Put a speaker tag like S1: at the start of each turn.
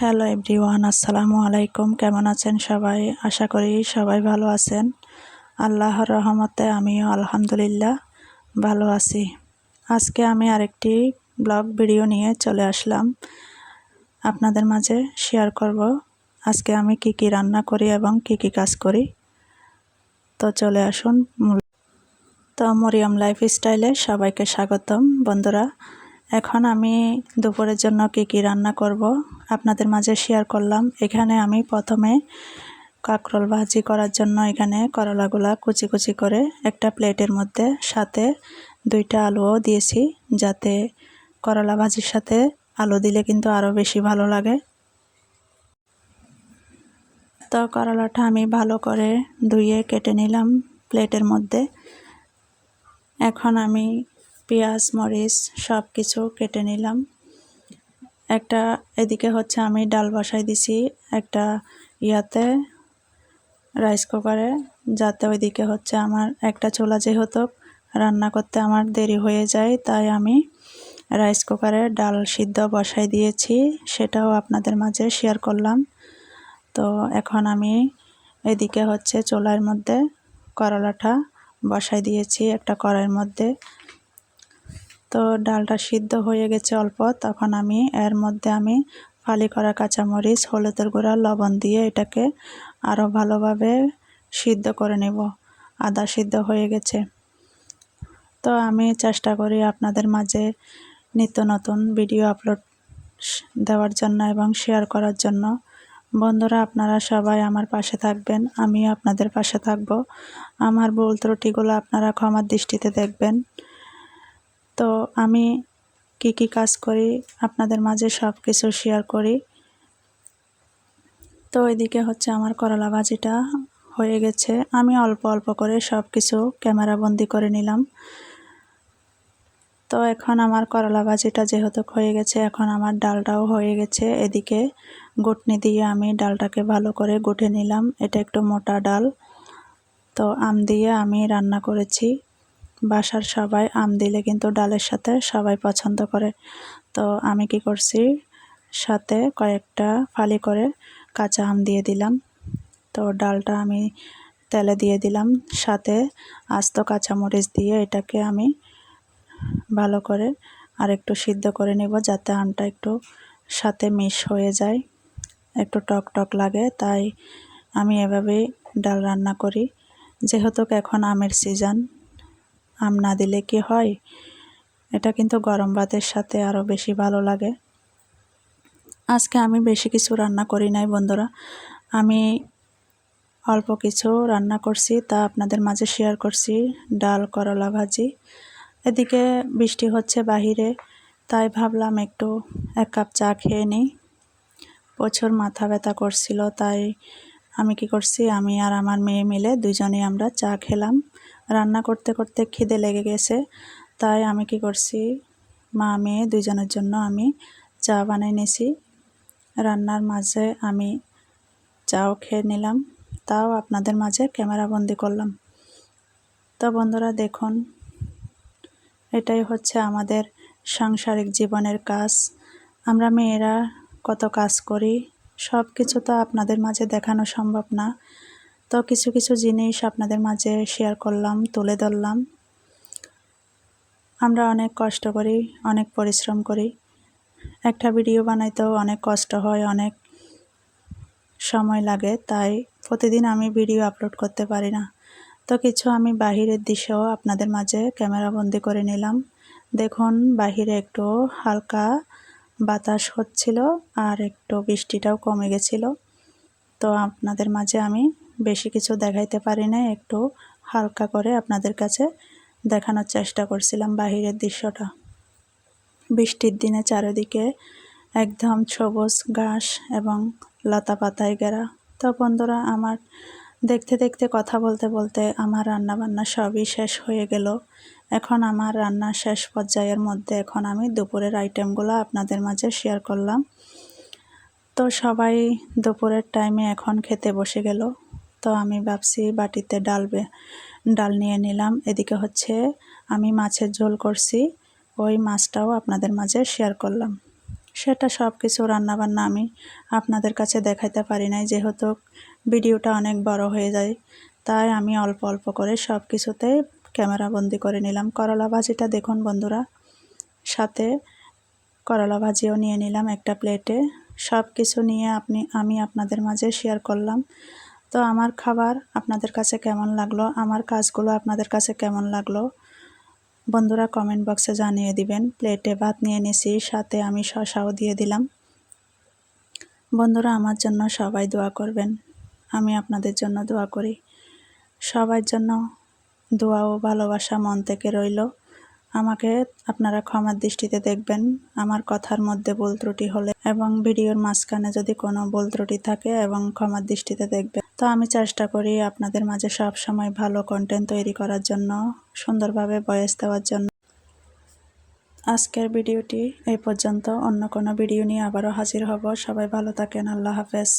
S1: Hello everyone, আসসালামু আলাইকুম। কেমন আছেন সবাই? আশা করি সবাই ভালো আছেন। আল্লাহর রহমতে আমিও আলহামদুলিল্লাহ ভালো আছি। আজকে আমি আরেকটি ব্লগ ভিডিও নিয়ে চলে আসলাম। আপনাদের মাঝে শেয়ার করব। আজকে আমি কি কি রান্না করি এবং কি কি কাজ করি। তো চলে আসুন তো মরিয়াম লাইফ স্টাইলে সবাইকে স্বাগতম। বন্ধুরা, এখন আমি দুপুরের জন্য কি কি রান্না করব আপনাদের মাঝে শেয়ার করলাম। এখানে আমি প্রথমে কাঁকরোল ভাজি করার জন্য এখানে করলাগুলা কুচি কুচি করে একটা প্লেটের মধ্যে, সাথে দুইটা আলুও দিয়েছি, যাতে করলা ভাজির সাথে আলু দিলে কিন্তু আরও বেশি ভালো লাগে। তো করলাটা আমি ভালো করে ধুয়ে কেটে নিলাম প্লেটের মধ্যে। এখন আমি পেঁয়াজ, মরিচ সব কিছু কেটে নিলাম। একটা এদিকে হচ্ছে আমি ডাল বসাই দিছি, একটা ইয়াতে রাইস কুকারে যাতে ওইদিকে হচ্ছে আমার একটা চোলা যেহেতু রান্না করতে আমার দেরি হয়ে যায়, তাই আমি রাইস কুকারে ডাল সিদ্ধ বসাই দিয়েছি, সেটাও আপনাদের মাঝে শেয়ার করলাম। তো এখন আমি এদিকে হচ্ছে চোলার মধ্যে করলাটা বসাই দিয়েছি, একটা কড়াইয়ের মধ্যে। তো ডালটা সিদ্ধ হয়ে গেছে অল্প, তখন আমি এর মধ্যে আমি ফালি করা কাঁচামরিচ, হলুদের গুঁড়া, লবণ দিয়ে এটাকে আরও ভালোভাবে সিদ্ধ করে নেব। আদা সিদ্ধ হয়ে গেছে। তো আমি চেষ্টা করি আপনাদের মাঝে নিত্য নতুন ভিডিও আপলোড দেওয়ার জন্য এবং শেয়ার করার জন্য। বন্ধুরা, আপনারা সবাই আমার পাশে থাকবেন, আমিও আপনাদের পাশে থাকব। আমার ভুল ত্রুটিগুলো আপনারা ক্ষমার দৃষ্টিতে দেখবেন। তো আমি কি কি কাজ করি, আপনাদের মাঝে সব কিছু শেয়ার করি। তো এদিকে হচ্ছে আমার করলা ভাজিটা হয়ে গেছে। আমি অল্প অল্প করে সব কিছু ক্যামেরা বন্দি করে নিলাম। তো এখন আমার করলা ভাজিটা যেহেতু হয়ে গেছে, এখন আমার ডালটাও হয়ে গেছে। এদিকে গুটনি দিয়ে আমি ডালটাকে ভালো করে গুটে নিলাম। এটা একটু মোটা ডাল। তো আম দিয়ে আমি রান্না করেছি। বাসার সবাই আম দিলে কিন্তু ডালের সাথে সবাই পছন্দ করে। তো আমি কি করছি, সাথে কয়েকটা ফালি করে কাঁচা আম দিয়ে দিলাম। তো ডালটা আমি তেলে দিয়ে দিলাম, সাথে আস্ত কাঁচামরিচ দিয়ে এটাকে আমি ভালো করে আর একটু সিদ্ধ করে নেব যাতে আমটা একটু সাথে মিশ হয়ে যায়, একটু টক টক লাগে। তাই আমি এভাবেই ডাল রান্না করি। যেহেতু এখন আমের সিজন আম না দিলে কি হয়? এটা কিন্তু গরম ভাতের সাথে আরও বেশি ভালো লাগে। আজকে আমি বেশি কিছু রান্না করি নাই বন্ধুরা। আমি অল্প কিছু রান্না করছি, তা আপনাদের মাঝে শেয়ার করছি। ডাল, করলা ভাজি। এদিকে বৃষ্টি হচ্ছে বাহিরে, তাই ভাবলাম একটু এক কাপ চা খেয়ে নিই। প্রচুর মাথা ব্যথা করছিল, তাই আমি কি করছি, আমি আর আমার মেয়ে মিলে দুজনেই আমরা চা খেলাম। রান্না করতে করতে খিদে লেগে গেছে। তাই আমি কি করছি? মা, মেয়ে দুইজনের জন্য আমি চা বানিয়ে নিয়েছি। রান্নার মাঝে আমি চাও খেয়ে নিলাম। তাও আপনাদের মাঝে ক্যামেরা বন্দি করলাম। তো বন্ধুরা, দেখুন, এটাই হচ্ছে আমাদের সাংসারিক জীবনের কাজ। আমরা মেয়েরা কত কাজ করি সব কিছু তো আপনাদের মাঝে দেখানো সম্ভব না। তো কিছু কিছু জিনিস আপনাদের মাঝে শেয়ার করলাম, তুলে ধরলাম। আমরা অনেক কষ্ট করি, অনেক পরিশ্রম করি। একটা ভিডিও বানাইতেও অনেক কষ্ট হয়, অনেক সময় লাগে, তাই প্রতিদিন আমি ভিডিও আপলোড করতে পারি না। তো কিছু আমি বাহিরের দৃশ্যও আপনাদের মাঝে ক্যামেরা বন্দি করে নিলাম। দেখুন, বাহিরে একটু হালকা বাতাস হচ্ছিল আর একটু বৃষ্টিটাও কমে গেছিল। তো আপনাদের মাঝে আমি বেশি কিছু দেখাইতে পারি না একটু হালকা করে আপনাদের কাছে দেখানোর চেষ্টা করছিলাম বাহিরের দৃশ্যটা। বৃষ্টির দিনে চারিদিকে একদম সবুজ ঘাস এবং লতা পাতায় ঘেরা। তো বন্ধুরা, আমার দেখতে দেখতে, কথা বলতে বলতে আমার রান্না বান্না সবই শেষ হয়ে গেল। এখন আমার রান্না শেষ পর্যায়ের মধ্যে এখন আমি দুপুরের আইটেমগুলো আপনাদের মাঝে শেয়ার করলাম। তো সবাই দুপুরের টাইমে এখন খেতে বসে গেল। তো আমি ভাবছি বাটিতে ডাল ডাল নিয়ে নিলাম। এদিকে হচ্ছে আমি মাছের ঝোল করছি, ওই মাছটাও আপনাদের মাঝে শেয়ার করলাম। সেটা সব কিছু রান্নাবান্না আমি আপনাদের কাছে দেখাইতে পারি নাই, যেহেতু ভিডিওটা অনেক বড় হয়ে যায়। তাই আমি অল্প অল্প করে সব কিছুতে ক্যামেরা বন্দি করে নিলাম। করলা ভাজিটা দেখুন বন্ধুরা। সাথে করলা ভাজিও নিয়ে নিলাম একটা প্লেটে সব কিছু নিয়ে আপনি, আমি আপনাদের মাঝে শেয়ার করলাম। তো আমার খাবার আপনাদের কাছে কেমন লাগল? আমার কাজগুলো আপনাদের কাছে কেমন লাগল? বন্ধুরা কমেন্ট বক্সে জানিয়ে দিবেন। প্লেটে ভাত নিয়ে নিছি, সাথে আমি শশাও দিয়ে দিলাম। বন্ধুরা, আমার জন্য সবাই দোয়া করবেন। আমি আপনাদের জন্য দোয়া করি। সবার জন্য দোয়া ও ভালোবাসা মন থেকে রইল। আমাকে আপনারা ক্ষমার দৃষ্টিতে দেখবেন। আমার কথার মধ্যে ভুল ত্রুটি হলে এবং ভিডিওর মাঝখানে যদি কোনো ভুল ত্রুটি থাকে এবং ক্ষমার দৃষ্টিতে দেখবেন। তো আমি চেষ্টা করি আপনাদের মাঝে সব সময় ভালো কন্টেন্ট তৈরি করার জন্য, সুন্দরভাবে বয়স দেওয়ার জন্য। আজকের ভিডিওটি এই পর্যন্ত। অন্য কোনো ভিডিও নিয়ে আবারও হাজির হব। সবাই ভালো থাকেন। আল্লাহ হাফেজ।